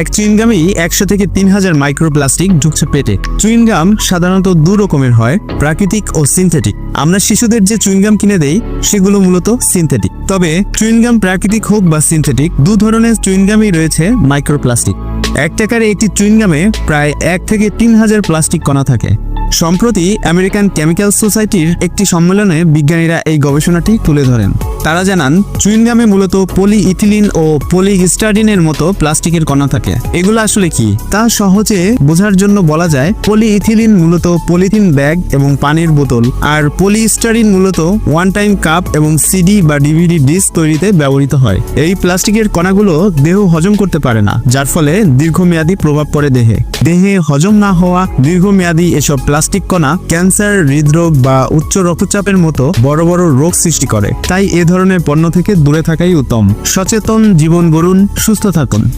এক চুইনগামই একশো থেকে তিন হাজার মাইক্রোপ্লাস্টিক ঢুকছে পেটে। চুইনগাম সাধারণত দু রকমের হয়, প্রাকৃতিক ও সিনথেটিক। আমরা শিশুদের যে চুইনগাম কিনে দেই, সেগুলো মূলত সিনথেটিক। তবে চুইনগাম প্রাকৃতিক হোক বা সিনথেটিক, দু ধরনের চুইনগামই রয়েছে মাইক্রোপ্লাস্টিক। এক টাকার একটি চুইনগামে প্রায় এক থেকে তিন হাজার প্লাস্টিক কণা থাকে। সম্প্রতি আমেরিকান কেমিক্যাল সোসাইটির একটি সম্মেলনে বিজ্ঞানীরা এই গবেষণাটি তুলে ধরেন। তারা জানান, চুইনগামে মূলত পলি ইথিলিন ও পলিহিস্টাডিনের মতো প্লাস্টিকের কণা থাকে। এগুলো আসলে কি? তা সহজে বোঝার জন্য বলা যায় পলি ইথিলিন মূলত পলিথিন ব্যাগ এবং পানির বোতল, আর পলিস্টারিন মূলত ওয়ান টাইম কাপ এবং সিডি বা ডিভিডি ডিস্ক তৈরিতে ব্যবহৃত হয়। এই প্লাস্টিকের কণাগুলো দেহ হজম করতে পারে না, যার ফলে দীর্ঘমেয়াদী প্রভাব পড়ে দেহে। দেহে হজম না হওয়া দীর্ঘমেয়াদী এসব প্লাস্টিক কণা, ক্যান্সার, হৃদরোগ বা উচ্চ রক্তচাপের মতো বড় বড় রোগ সৃষ্টি করে। তাই এ ধরনের পণ্য থেকে দূরে থাকাই উত্তম। সচেতন জীবন গড়ুন, সুস্থ থাকুন।